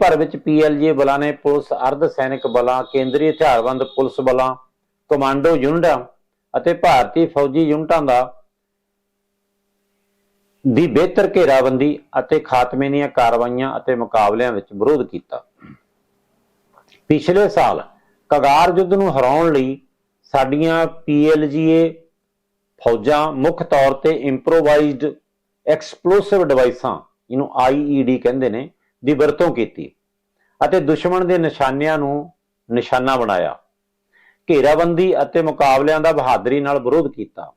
ਭਰ ਵਿੱਚ ਪੀਐਲਜੀ ਬਲਾਂ ਨੇ ਪੁਲਿਸ, ਅਰਧ ਸੈਨਿਕ ਬਲਾਂ, ਕੇਂਦਰੀ ਹਥਿਆਰਬੰਦ ਪੁਲਿਸ ਬਲਾਂ, ਕਮਾਂਡੋ ਯੂਨਿਟਾਂ ਅਤੇ ਭਾਰਤੀ ਫੌਜੀ ਯੂਨਿਟਾਂ ਦਾ ਦੀ ਬਿਹਤਰ ਘੇਰਾਬੰਦੀ ਅਤੇ ਖਾਤਮੇ ਦੀਆਂ ਕਾਰਵਾਈਆਂ ਅਤੇ ਮੁਕਾਬਲਿਆਂ ਵਿੱਚ ਵਿਰੋਧ ਕੀਤਾ। ਪਿਛਲੇ ਸਾਲ ਕਗਾਰ ਯੁੱਧ ਨੂੰ ਹਰਾਉਣ ਲਈ ਸਾਡੀਆਂ ਪੀਐਲਜੀਏ ਫੌਜਾਂ ਮੁੱਖ ਤੌਰ ਤੇ ਇੰਪਰੋਵਾਈਜ਼ਡ ਐਕਸਪਲੋਸਿਵ ਡਿਵਾਈਸਾਂ ਇਹਨੂੰ ਆਈਈਡੀ ਕਹਿੰਦੇ ਨੇ ਦੀ ਵਰਤੋਂ ਕੀਤੀ ਅਤੇ ਦੁਸ਼ਮਣ ਦੇ ਨਿਸ਼ਾਨਿਆਂ ਨੂੰ ਨਿਸ਼ਾਨਾ ਬਣਾਇਆ। ਘੇਰਾਬੰਦੀ ਅਤੇ ਮੁਕਾਬਲਿਆਂ ਦਾ ਬਹਾਦਰੀ ਨਾਲ ਵਿਰੋਧ ਕੀਤਾ।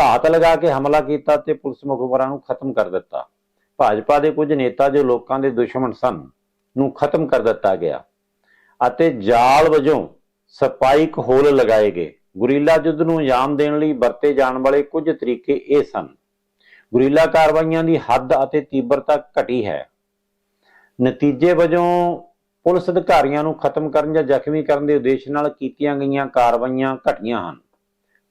ਘਾਤ ਲਗਾ ਕੇ ਹਮਲਾ ਕੀਤਾ ਤੇ ਪੁਲਿਸ ਮੁਖਬਰਾਂ ਨੂੰ ਖਤਮ ਕਰ ਦਿੱਤਾ। ਭਾਜਪਾ ਦੇ ਕੁਝ ਨੇਤਾ ਜੋ ਲੋਕਾਂ ਦੇ ਦੁਸ਼ਮਣ ਸਨ, ਨੂੰ ਖਤਮ ਕਰ ਦਿੱਤਾ ਗਿਆ ਅਤੇ ਜਾਲ ਵਜੋਂ ਸਪਾਈਕ ਹੋਲ ਲਗਾਏ ਗਏ। ਗੁਰੀਲਾ ਯੁੱਧ ਨੂੰ ਅੰਜਾਮ ਦੇਣ ਲਈ ਵਰਤੇ ਜਾਣ ਵਾਲੇ ਕੁਝ ਤਰੀਕੇ ਇਹ ਸਨ। ਗੁਰੀਲਾ ਕਾਰਵਾਈਆਂ ਦੀ ਹੱਦ ਅਤੇ ਤੀਬਰਤਾ ਘਟੀ ਹੈ। ਨਤੀਜੇ ਵਜੋਂ ਪੁਲਿਸ ਅਧਿਕਾਰੀਆਂ ਨੂੰ ਖਤਮ ਕਰਨ ਜਾਂ ਜ਼ਖਮੀ ਕਰਨ ਦੇ ਉਦੇਸ਼ ਨਾਲ ਕੀਤੀਆਂ ਗਈਆਂ ਕਾਰਵਾਈਆਂ ਘਟੀਆਂ ਹਨ।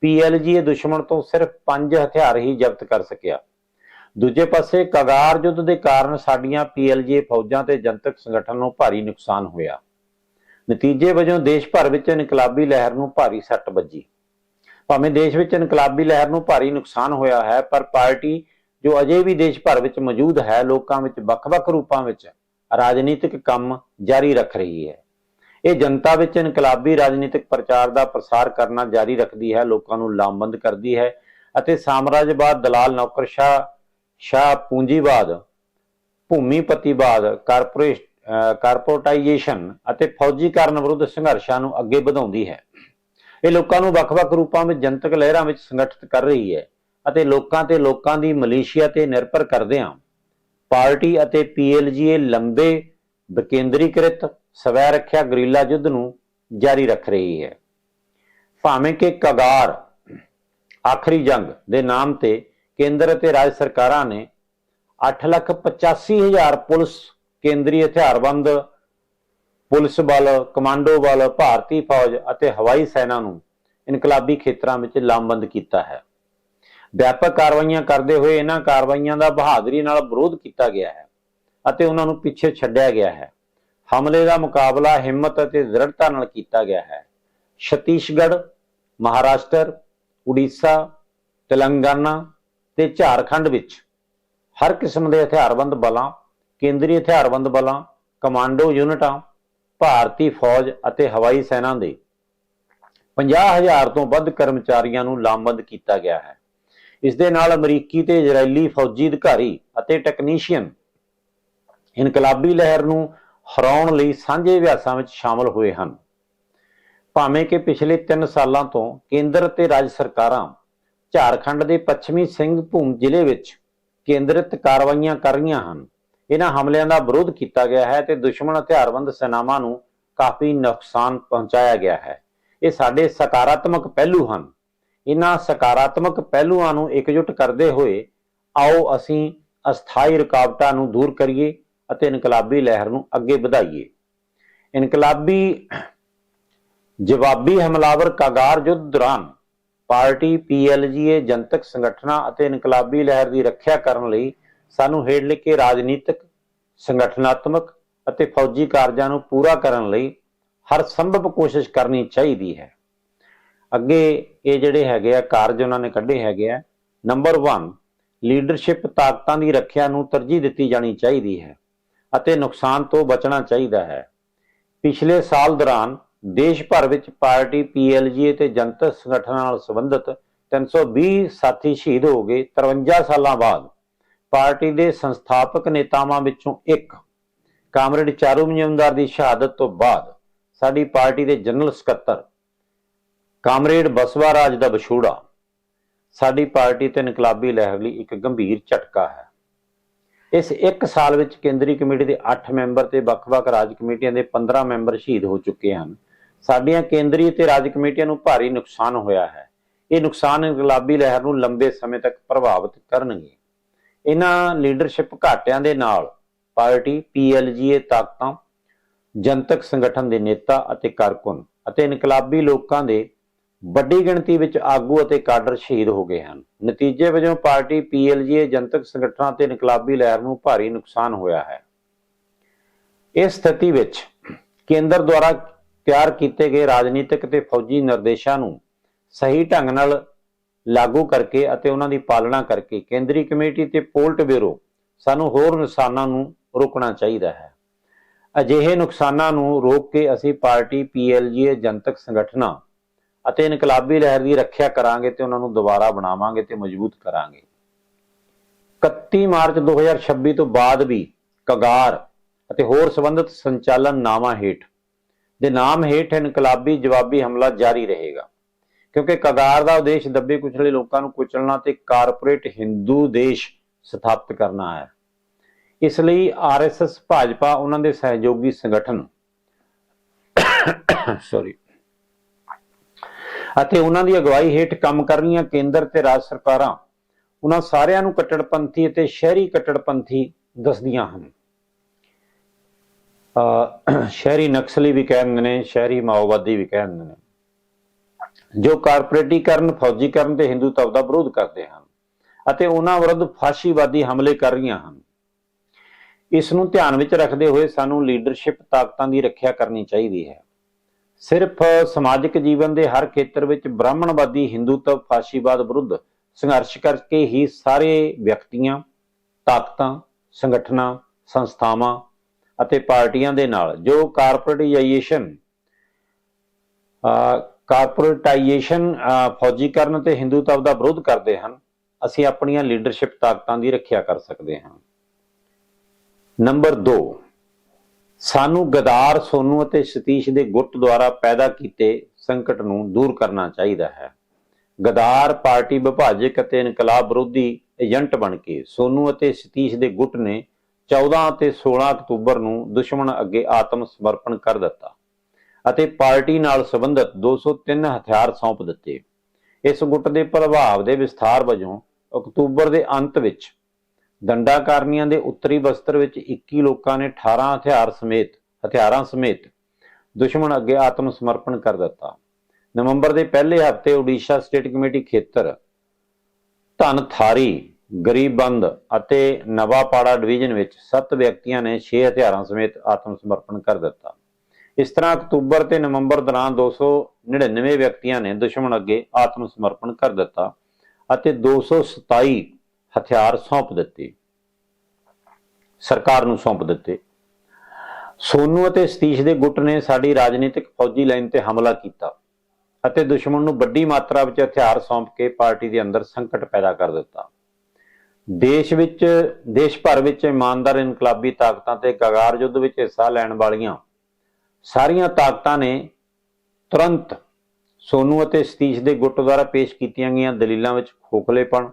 ਪੀਐਲਜੀ ਇਹ ਦੁਸ਼ਮਣ ਤੋਂ ਸਿਰਫ 5 ਹਥਿਆਰ ਹੀ ਜ਼ਬਤ ਕਰ ਸਕਿਆ। ਦੂਜੇ ਪਾਸੇ ਕਗਾਰ ਯੁੱਧ ਦੇ ਕਾਰਨ ਸਾਡੀਆਂ ਪੀਐਲਜੀ ਫੌਜਾਂ ਤੇ ਜਨਤਕ ਸੰਗਠਨ ਨੂੰ ਭਾਰੀ ਨੁਕਸਾਨ ਹੋਇਆ। ਨਤੀਜੇ ਵਜੋਂ ਦੇਸ਼ ਭਰ ਵਿੱਚ ਇਨਕਲਾਬੀ ਲਹਿਰ ਨੂੰ ਭਾਰੀ ਸੱਟ ਵੱਜੀ। ਭਾਵੇਂ ਦੇਸ਼ ਵਿੱਚ ਇਨਕਲਾਬੀ ਲਹਿਰ ਨੂੰ ਭਾਰੀ ਨੁਕਸਾਨ ਹੋਇਆ ਹੈ, ਪਰ ਪਾਰਟੀ ਜੋ ਅਜੇ ਵੀ ਦੇਸ਼ ਭਰ ਵਿੱਚ ਮੌਜੂਦ ਹੈ, ਲੋਕਾਂ ਵਿੱਚ ਵੱਖ-ਵੱਖ ਰੂਪਾਂ ਵਿੱਚ ਰਾਜਨੀਤਿਕ ਕੰਮ ਜਾਰੀ ਰੱਖ ਰਹੀ ਹੈ। ਇਹ ਜਨਤਾ ਵਿੱਚ ਇਨਕਲਾਬੀ ਰਾਜਨੀਤਿਕ ਪ੍ਰਚਾਰ ਦਾ ਪ੍ਰਸਾਰ ਕਰਨਾ ਜਾਰੀ ਰੱਖਦੀ ਹੈ, ਲੋਕਾਂ ਨੂੰ ਲਾਮਬੰਦ ਕਰਦੀ ਹੈ ਅਤੇ ਸਾਮਰਾਜਵਾਦ, ਦਲਾਲ, ਨੌਕਰਸ਼ਾਹ, ਸ਼ਾਹ ਪੂੰਜੀਵਾਦ, ਭੂਮੀਪਤੀਵਾਦ ਕਾਰਪੋਰੇਟ ਕਾਰਪੋਰਟਾਈਜੇਸ਼ਨ ਅਤੇ ਫੌਜੀਕਰਨ ਵਿਰੁੱਧ ਸੰਘਰਸ਼ਾਂ ਨੂੰ ਅੱਗੇ ਵਧਾਉਂਦੀ ਹੈ। ਇਹ ਲੋਕਾਂ ਨੂੰ ਵੱਖ-ਵੱਖ ਰੂਪਾਂ ਵਿੱਚ ਜਨਤਕ ਲਹਿਰਾਂ ਵਿੱਚ ਸੰਗਠਿਤ ਕਰ ਰਹੀ ਹੈ ਅਤੇ ਲੋਕਾਂ ਤੇ ਲੋਕਾਂ ਦੀ ਮਲੇਸ਼ੀਆ ਤੇ ਨਿਰਭਰ ਕਰਦਿਆਂ ਪਾਰਟੀ ਅਤੇ ਪੀਐਲਜੀਏ ਲੰਬੇ ਵਿਕੇਂਦਰੀਕ੍ਰਿਤ ਸਵੈ ਰੱਖਿਆ ਗਰੀਲਾ ਯੁੱਧ ਨੂੰ ਜਾਰੀ ਰੱਖ ਰਹੀ ਹੈ। ਭਾਵੇਂ ਕਿ ਕਗਾਰ ਆਖਰੀ ਜੰਗ ਦੇ ਨਾਮ ਤੇ ਕੇਂਦਰ ਅਤੇ ਰਾਜ ਸਰਕਾਰਾਂ ਨੇ 885000 ਪੁਲਿਸ, ਕੇਂਦਰੀ ਹਥਿਆਰਬੰਦ, ਪੁਲਿਸ ਬਲ, ਕਮਾਂਡੋ ਬਲ, ਭਾਰਤੀ ਫੌਜ ਅਤੇ ਹਵਾਈ ਸੈਨਾ ਨੂੰ ਇਨਕਲਾਬੀ ਖੇਤਰਾਂ ਵਿੱਚ ਲਾਮਬੰਦ ਕੀਤਾ ਹੈ। ਵਿਆਪਕ ਕਾਰਵਾਈਆਂ ਕਰਦੇ ਹੋਏ ਇਹਨਾਂ ਕਾਰਵਾਈਆਂ ਦਾ ਬਹਾਦਰੀ ਨਾਲ ਵਿਰੋਧ ਕੀਤਾ ਗਿਆ ਹੈ ਅਤੇ ਉਹਨਾਂ ਨੂੰ ਪਿੱਛੇ ਛੱਡਿਆ ਗਿਆ ਹੈ। ਹਮਲੇ ਦਾ ਮੁਕਾਬਲਾ ਹਿੰਮਤ ਅਤੇ ਦ੍ਰਿੜਤਾ ਨਾਲ ਕੀਤਾ ਗਿਆ ਹੈ। ਛਤੀਸਗੜ੍ਹ, ਮਹਾਰਾਸ਼ਟਰ, ਉੜੀਸਾ, ਤੇਲੰਗਾਨਾ ਤੇ ਝਾਰਖੰਡ ਵਿੱਚ ਹਰ ਕਿਸਮ ਦੇ ਹਥਿਆਰਬੰਦ ਬਲਾਂ, ਕੇਂਦਰੀ ਹਥਿਆਰਬੰਦ ਬਲਾਂ, ਕਮਾਂਡੋ ਯੂਨਿਟਾਂ, ਭਾਰਤੀ ਫੌਜ ਅਤੇ ਹਵਾਈ ਸੈਨਾ ਦੇ 50000 ਤੋਂ ਵੱਧ ਕਰਮਚਾਰੀਆਂ ਨੂੰ ਲਾਮਬੰਦ ਕੀਤਾ ਗਿਆ ਹੈ। ਇਸ ਦੇ ਨਾਲ ਅਮਰੀਕੀ ਤੇ ਇਜ਼ਰਾਈਲੀ ਫੌਜੀ ਅਧਿਕਾਰੀ ਅਤੇ ਟੈਕਨੀਸ਼ੀਅਨ ਇਨਕਲਾਬੀ ਲਹਿਰ ਨੂੰ ਹਰਾਉਣ ਲਈ ਸਾਂਝੇ ਅਭਿਆਸਾਂ ਵਿੱਚ ਸ਼ਾਮਲ ਹੋਏ ਹਨ। ਭਾਵੇਂ ਕਿ ਪਿਛਲੇ 3 ਸਾਲਾਂ ਤੋਂ ਕੇਂਦਰ ਤੇ ਰਾਜ ਸਰਕਾਰਾਂ ਝਾਰਖੰਡ ਦੇ ਪੱਛਮੀ ਸਿੰਘਭੂਮ ਜ਼ਿਲ੍ਹੇ ਵਿੱਚ ਕੇਂਦਰਿਤ ਕਾਰਵਾਈਆਂ ਕਰ ਰਹੀਆਂ ਹਨ। ਇਹਨਾਂ ਹਮਲਿਆਂ ਦਾ ਵਿਰੋਧ ਕੀਤਾ ਗਿਆ ਹੈ ਤੇ ਦੁਸ਼ਮਣ ਹਥਿਆਰਬੰਦ ਸੈਨਾਵਾਂ ਨੂੰ ਕਾਫੀ ਨੁਕਸਾਨ ਪਹੁੰਚਾਇਆ ਗਿਆ ਹੈ। ਇਹ ਸਾਡੇ ਸਕਾਰਾਤਮਕ ਪਹਿਲੂ ਹਨ। ਇਹਨਾਂ ਸਕਾਰਾਤਮਕ ਪਹਿਲੂਆਂ ਨੂੰ ਇਕਜੁੱਟ ਕਰਦੇ ਹੋਏ ਆਓ ਅਸੀਂ ਅਸਥਾਈ ਰੁਕਾਵਟਾਂ ਨੂੰ ਦੂਰ ਕਰੀਏ ਅਤੇ ਇਨਕਲਾਬੀ ਲਹਿਰ ਨੂੰ ਅੱਗੇ ਵਧਾਈਏ। ਇਨਕਲਾਬੀ ਜਵਾਬੀ ਹਮਲਾਵਰ ਕਾਗਾਰ ਯੁੱਧ ਦੌਰਾਨ ਪਾਰਟੀ ਪੀਐਲਜੀਏ ਜਨਤਕ ਸੰਗਠਨਾਂ ਅਤੇ ਇਨਕਲਾਬੀ ਲਹਿਰ ਦੀ ਰੱਖਿਆ ਕਰਨ ਲਈ ਸਾਨੂੰ ਹੇਠ ਲਿਖੇ ਰਾਜਨੀਤਿਕ, ਸੰਗਠਨਾਤਮਕ ਅਤੇ ਫੌਜੀ ਕਾਰਜਾਂ ਨੂੰ ਪੂਰਾ ਕਰਨ ਲਈ ਹਰ ਸੰਭਵ ਕੋਸ਼ਿਸ਼ ਕਰਨੀ ਚਾਹੀਦੀ ਹੈ। ਅੱਗੇ ਇਹ ਜਿਹੜੇ ਹੈਗੇ ਆ ਕਾਰਜ ਉਹਨਾਂ ਨੇ ਕੱਢੇ ਹੈਗੇ ਆ। ਨੰਬਰ 1 ਲੀਡਰਸ਼ਿਪ ਤਾਕਤਾਂ ਦੀ ਰੱਖਿਆ ਨੂੰ ਤਰਜੀਹ ਦਿੱਤੀ ਜਾਣੀ ਚਾਹੀਦੀ ਹੈ ਅਤੇ ਨੁਕਸਾਨ ਤੋਂ ਬਚਣਾ ਚਾਹੀਦਾ ਹੈ। ਪਿਛਲੇ ਸਾਲ ਦੌਰਾਨ ਦੇਸ਼ ਭਰ ਵਿੱਚ ਪਾਰਟੀ ਪੀਐਲਜੀ ਤੇ ਜਨਤਕ ਸੰਗਠਨਾਂ ਨਾਲ ਸੰਬੰਧਿਤ 320 ਸਾਥੀ ਸ਼ਹੀਦ ਹੋ ਗਏ 53 ਸਾਲਾਂ ਬਾਅਦ। ਪਾਰਟੀ ਦੇ ਸੰਸਥਾਪਕ ਨੇਤਾਵਾਂ ਵਿੱਚੋਂ ਇੱਕ, ਕਾਮਰੇਡ ਚਾਰੂ ਮਜੁਮਦਾਰ ਦੀ ਸ਼ਹਾਦਤ ਤੋਂ ਬਾਅਦ ਸਾਡੀ ਪਾਰਟੀ ਦੇ ਜਨਰਲ ਸਕੱਤਰ ਕਾਮਰੇਡ ਬਸਵਾ ਰਾਜ ਦਾ ਵਿਛੋੜਾ। ਸਾਡੀ ਪਾਰਟੀ ਤੇ ਇਨਕਲਾਬੀ ਲਹਿਰ ਲਈ ਇੱਕ ਗੰਭੀਰ ਝਟਕਾ ਹੈ। ਇਸ ਇੱਕ ਸਾਲ ਵਿੱਚ ਕੇਂਦਰੀ ਕਮੇਟੀ ਦੇ 8 ਮੈਂਬਰ ਤੇ ਵੱਖ-ਵੱਖ ਰਾਜ ਕਮੇਟੀਆਂ ਦੇ 15 ਮੈਂਬਰ ਸ਼ਹੀਦ ਹੋ ਚੁੱਕੇ ਹਨ। ਸਾਡੀਆਂ ਕੇਂਦਰੀ ਤੇ ਰਾਜ ਕਮੇਟੀਆਂ ਨੂੰ ਭਾਰੀ ਨੁਕਸਾਨ ਹੋਇਆ ਹੈ। ਇਹ ਨੁਕਸਾਨ ਇਨਕਲਾਬੀ ਲਹਿਰ ਨੂੰ ਲੰਬੇ ਸਮੇਂ ਤੱਕ ਪ੍ਰਭਾਵਿਤ ਕਰਨਗੇ। ਇਹਨਾਂ ਲੀਡਰਸ਼ਿਪ ਘਾਟਿਆਂ ਦੇ ਨਾਲ ਪਾਰਟੀ ਪੀਐਲਜੀਏ ਤਾਕਤਾਂ, ਜਨਤਕ ਸੰਗਠਨ ਦੇ ਨੇਤਾ ਅਤੇ ਕਾਰਕੁਨ ਅਤੇ ਇਨਕਲਾਬੀ ਲੋਕਾਂ ਦੇ ਵੱਡੀ ਗਿਣਤੀ ਵਿੱਚ ਆਗੂ ਅਤੇ ਕਾਡਰ ਸ਼ਹੀਦ ਹੋ ਗਏ ਹਨ। ਨਤੀਜੇ ਵਜੋਂ ਪਾਰਟੀ ਪੀਐਲਜੀਏ ਜਨਤਕ ਸੰਗਠਨਾਂ ਤੇ ਇਨਕਲਾਬੀ ਲਹਿਰ ਨੂੰ ਭਾਰੀ ਨੁਕਸਾਨ ਹੋਇਆ ਹੈ। ਇਸ ਸਥਿਤੀ ਵਿੱਚ ਕੇਂਦਰ ਦੁਆਰਾ ਤਿਆਰ ਕੀਤੇ ਗਏ ਰਾਜਨੀਤਿਕ ਤੇ ਫੌਜੀ ਨਿਰਦੇਸ਼ਾਂ ਨੂੰ ਸਹੀ ਢੰਗ ਨਾਲ ਲਾਗੂ ਕਰਕੇ ਅਤੇ ਉਹਨਾਂ ਦੀ ਪਾਲਣਾ ਕਰਕੇ ਕੇਂਦਰੀ ਕਮੇਟੀ ਤੇ ਪੋਲਟ ਬਿਊਰੋ ਸਾਨੂੰ ਹੋਰ ਨੁਕਸਾਨਾਂ ਨੂੰ ਰੋਕਣਾ ਚਾਹੀਦਾ ਹੈ। ਅਜਿਹੇ ਨੁਕਸਾਨਾਂ ਨੂੰ ਰੋਕ ਕੇ ਅਸੀਂ ਪਾਰਟੀ ਪੀਐਲਜੀਏ ਜਨਤਕ ਸੰਗਠਨਾਂ ਅਤੇ ਇਨਕਲਾਬੀ ਲਹਿਰ ਦੀ ਰੱਖਿਆ ਕਰਾਂਗੇ ਤੇ ਉਹਨਾਂ ਨੂੰ ਦੁਬਾਰਾ ਬਣਾਵਾਂਗੇ ਤੇ ਮਜ਼ਬੂਤ ਕਰਾਂਗੇ। 31 ਮਾਰਚ 2026 ਤੋਂ ਬਾਅਦ ਵੀ ਕਗਾਰ ਅਤੇ ਹੋਰ ਸੰਬੰਧਿਤ ਸੰਚਾਲਨ ਨਾਵਾਂ ਹੇਠ, ਦੇ ਨਾਮ ਹੇਠ ਇਨਕਲਾਬੀ ਜਵਾਬੀ ਹਮਲਾ ਜਾਰੀ ਰਹੇਗਾ। ਕਿਉਂਕਿ ਕਗਾਰ ਦਾ ਉਦੇਸ਼ ਦੱਬੇ ਕੁਚਲੇ ਲੋਕਾਂ ਨੂੰ ਕੁਚਲਣਾ ਤੇ ਕਾਰਪੋਰੇਟ ਹਿੰਦੂ ਦੇਸ਼ ਸਥਾਪਿਤ ਕਰਨਾ ਹੈ। ਇਸ ਲਈ ਆਰਐਸਐਸ ਭਾਜਪਾ, ਉਹਨਾਂ ਦੇ ਸਹਿਯੋਗੀ ਸੰਗਠਨ ਸੌਰੀ ਅਤੇ ਉਹਨਾਂ ਦੀ ਅਗਵਾਈ ਹੇਠ ਕੰਮ ਕਰ ਰਹੀਆਂ ਕੇਂਦਰ ਤੇ ਰਾਜ ਸਰਕਾਰਾਂ ਉਹਨਾਂ ਸਾਰਿਆਂ ਨੂੰ ਕੱਟੜਪੰਥੀ ਅਤੇ ਸ਼ਹਿਰੀ ਕੱਟੜਪੰਥੀ ਦੱਸਦੀਆਂ ਹਨ। ਅ ਸ਼ਹਿਰੀ ਨਕਸਲੀ ਵੀ ਕਹਿੰਦੇ ਨੇ, ਸ਼ਹਿਰੀ ਮਾਓਵਾਦੀ ਵੀ ਕਹਿੰਦੇ ਨੇ। ਜੋ ਕਾਰਪੋਰੇਟੀਕਰਨ, ਫੌਜੀਕਰਨ ਤੇ ਹਿੰਦੂਤਵ ਦਾ ਵਿਰੋਧ ਕਰਦੇ ਹਨ ਅਤੇ ਉਹਨਾਂ ਵਿਰੁੱਧ ਫਾਸ਼ੀਵਾਦੀ ਹਮਲੇ ਕਰ ਰਹੀਆਂ ਹਨ। ਇਸ ਨੂੰ ਧਿਆਨ ਵਿੱਚ ਰੱਖਦੇ ਹੋਏ ਸਾਨੂੰ ਲੀਡਰਸ਼ਿਪ ਤਾਕਤਾਂ ਦੀ ਰੱਖਿਆ ਕਰਨੀ ਚਾਹੀਦੀ ਹੈ। ਸਿਰਫ ਸਮਾਜਿਕ ਜੀਵਨ ਦੇ ਹਰ ਖੇਤਰ ਵਿੱਚ ਬ੍ਰਾਹਮਣਵਾਦੀ ਹਿੰਦੂਤਵ ਫਾਸ਼ੀਵਾਦ ਵਿਰੁੱਧ ਸੰਘਰਸ਼ ਕਰਕੇ ਹੀ ਸਾਰੇ ਵਿਅਕਤੀਆਂ, ਤਾਕਤਾਂ, ਸੰਗਠਨਾਂ, ਸੰਸਥਾਵਾਂ ਅਤੇ ਪਾਰਟੀਆਂ ਦੇ ਨਾਲ ਜੋ ਕਾਰਪੋਰੇਟਾਈਜੇਸ਼ਨ ਕਾਰਪੋਰੇਟਾਈਜੇਸ਼ਨ ਫੌਜੀਕਰਨ ਤੇ ਹਿੰਦੂਤਵ ਦਾ ਵਿਰੋਧ ਕਰਦੇ ਹਨ, ਅਸੀਂ ਆਪਣੀਆਂ ਲੀਡਰਸ਼ਿਪ ਤਾਕਤਾਂ ਦੀ ਰੱਖਿਆ ਕਰ ਸਕਦੇ ਹਾਂ। ਨੰਬਰ 2 ਸਾਨੂੰ ਗਦਾਰ ਸੋਨੂ ਅਤੇ ਸਤੀਸ਼ ਦੇ ਗੁੱਟ ਦੁਆਰਾ ਪੈਦਾ ਕੀਤੇ ਸੰਕਟ ਨੂੰ ਦੂਰ ਕਰਨਾ ਚਾਹੀਦਾ ਹੈ। ਗਦਾਰ ਪਾਰਟੀ ਵਿਭਾਜਕ ਅਤੇ ਇਨਕਲਾਬ ਵਿਰੋਧੀ ਏਜੰਟ ਬਣ ਕੇ ਸੋਨੂ ਅਤੇ ਸਤੀਸ਼ ਦੇ ਗੁੱਟ ਨੇ 14 ਅਤੇ 16 ਅਕਤੂਬਰ ਨੂੰ ਦੁਸ਼ਮਣ ਅੱਗੇ ਆਤਮ ਸਮਰਪਣ ਕਰ ਦਿੱਤਾ ਅਤੇ ਪਾਰਟੀ ਨਾਲ ਸੰਬੰਧਿਤ 203 ਹਥਿਆਰ ਸੌਂਪ ਦਿੱਤੇ। ਇਸ ਗੁੱਟ ਦੇ ਪ੍ਰਭਾਵ ਦੇ ਵਿਸਥਾਰ ਵਜੋਂ ਅਕਤੂਬਰ ਦੇ ਅੰਤ ਵਿੱਚ ਦੰਡਾਕਾਰਨੀਆਂ ਦੇ ਉੱਤਰੀ ਬਸਤਰ ਵਿੱਚ 21 ਲੋਕਾਂ ਨੇ 18 ਹਥਿਆਰ ਸਮੇਤ, ਹਥਿਆਰਾਂ ਸਮੇਤ ਦੁਸ਼ਮਣ ਅੱਗੇ ਆਤਮ ਸਮਰਪਣ ਕਰ ਦਿੱਤਾ। ਨਵੰਬਰ ਦੇ ਪਹਿਲੇ ਹਫ਼ਤੇ ਓਡੀਸ਼ਾ ਸਟੇਟ ਕਮੇਟੀ ਖੇਤਰ ਧਨ ਥਾਰੀ ਗਰੀਬੰਦ ਅਤੇ ਨਵਾਪਾੜਾ ਡਿਵੀਜ਼ਨ ਵਿੱਚ 7 ਵਿਅਕਤੀਆਂ ਨੇ 6 ਹਥਿਆਰਾਂ ਸਮੇਤ ਆਤਮ ਸਮਰਪਣ ਕਰ ਦਿੱਤਾ। ਇਸ ਤਰ੍ਹਾਂ ਅਕਤੂਬਰ ਤੇ ਨਵੰਬਰ ਦੌਰਾਨ 299 ਵਿਅਕਤੀਆਂ ਨੇ ਦੁਸ਼ਮਣ ਅੱਗੇ ਆਤਮ ਸਮਰਪਣ ਕਰ ਦਿੱਤਾ ਅਤੇ 227 ਹਥਿਆਰ ਸੌਂਪ ਦਿੱਤੇ। ਸਰਕਾਰ ਨੂੰ ਸੌਂਪ ਦਿੱਤੇ। ਸੋਨੂ ਅਤੇ ਸਤੀਸ਼ ਦੇ ਗੁੱਟ ਨੇ ਸਾਡੀ ਰਾਜਨੀਤਿਕ ਫੌਜੀ ਲਾਈਨ ਤੇ ਹਮਲਾ ਕੀਤਾ ਅਤੇ ਦੁਸ਼ਮਣ ਨੂੰ ਵੱਡੀ ਮਾਤਰਾ ਵਿੱਚ ਹਥਿਆਰ ਸੌਂਪ ਕੇ ਪਾਰਟੀ ਦੇ ਅੰਦਰ ਸੰਕਟ ਪੈਦਾ ਕਰ ਦਿੱਤਾ। ਦੇਸ਼ ਵਿੱਚ, ਦੇਸ਼ ਭਰ ਵਿੱਚ ਇਮਾਨਦਾਰ ਇਨਕਲਾਬੀ ਤਾਕਤਾਂ ਤੇ ਗਗਾਰ ਯੁੱਧ ਵਿੱਚ ਹਿੱਸਾ ਲੈਣ ਵਾਲੀਆਂ ਸਾਰੀਆਂ ਤਾਕਤਾਂ ਨੇ ਤੁਰੰਤ ਸੋਨੂ ਅਤੇ ਸਤੀਸ਼ ਦੇ ਗੁੱਟ ਦੁਆਰਾ ਪੇਸ਼ ਕੀਤੀਆਂ ਗਈਆਂ ਦਲੀਲਾਂ ਵਿੱਚ ਖੋਖਲੇਪਣ